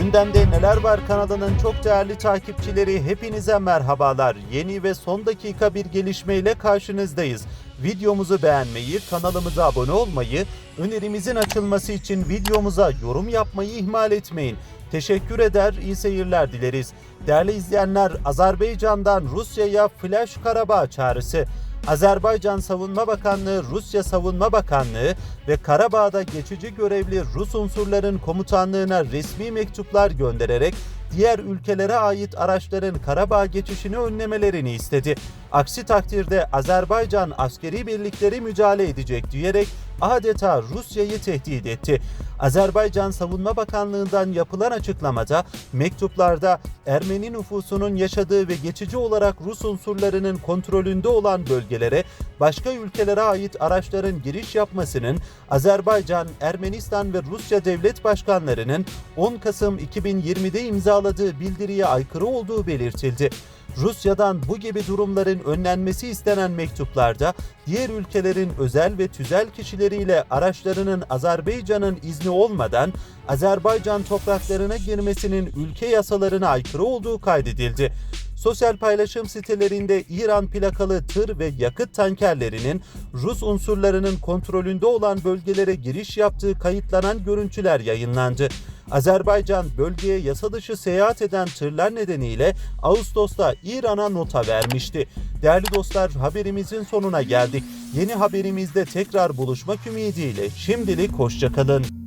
Gündemde Neler Var kanalının çok değerli takipçileri hepinize merhabalar. Yeni ve son dakika bir gelişmeyle karşınızdayız. Videomuzu beğenmeyi, kanalımıza abone olmayı, önerimizin açılması için videomuza yorum yapmayı ihmal etmeyin. Teşekkür eder, iyi seyirler dileriz. Değerli izleyenler, Azerbaycan'dan Rusya'ya Flash Karabağ çağrısı. Azerbaycan Savunma Bakanlığı, Rusya Savunma Bakanlığı ve Karabağ'da geçici görevli Rus unsurların komutanlığına resmi mektuplar göndererek diğer ülkelere ait araçların Karabağ geçişini önlemelerini istedi. Aksi takdirde Azerbaycan askeri birlikleri müdahale edecek diyerek adeta Rusya'yı tehdit etti. Azerbaycan Savunma Bakanlığı'ndan yapılan açıklamada mektuplarda Ermeni nüfusunun yaşadığı ve geçici olarak Rus unsurlarının kontrolünde olan bölgelere başka ülkelere ait araçların giriş yapmasının Azerbaycan, Ermenistan ve Rusya devlet başkanlarının 10 Kasım 2020'de imzaladığı bildiriye aykırı olduğu belirtildi. Rusya'dan bu gibi durumların önlenmesi istenen mektuplarda diğer ülkelerin özel ve tüzel kişileriyle araçlarının Azerbaycan'ın izni olmadan Azerbaycan topraklarına girmesinin ülke yasalarına aykırı olduğu kaydedildi. Sosyal paylaşım sitelerinde İran plakalı tır ve yakıt tankerlerinin Rus unsurlarının kontrolünde olan bölgelere giriş yaptığı kayıtlanan görüntüler yayınlandı. Azerbaycan bölgeye yasa dışı seyahat eden tırlar nedeniyle Ağustos'ta İran'a nota vermişti. Değerli dostlar haberimizin sonuna geldik. Yeni haberimizde tekrar buluşmak ümidiyle şimdilik hoşçakalın.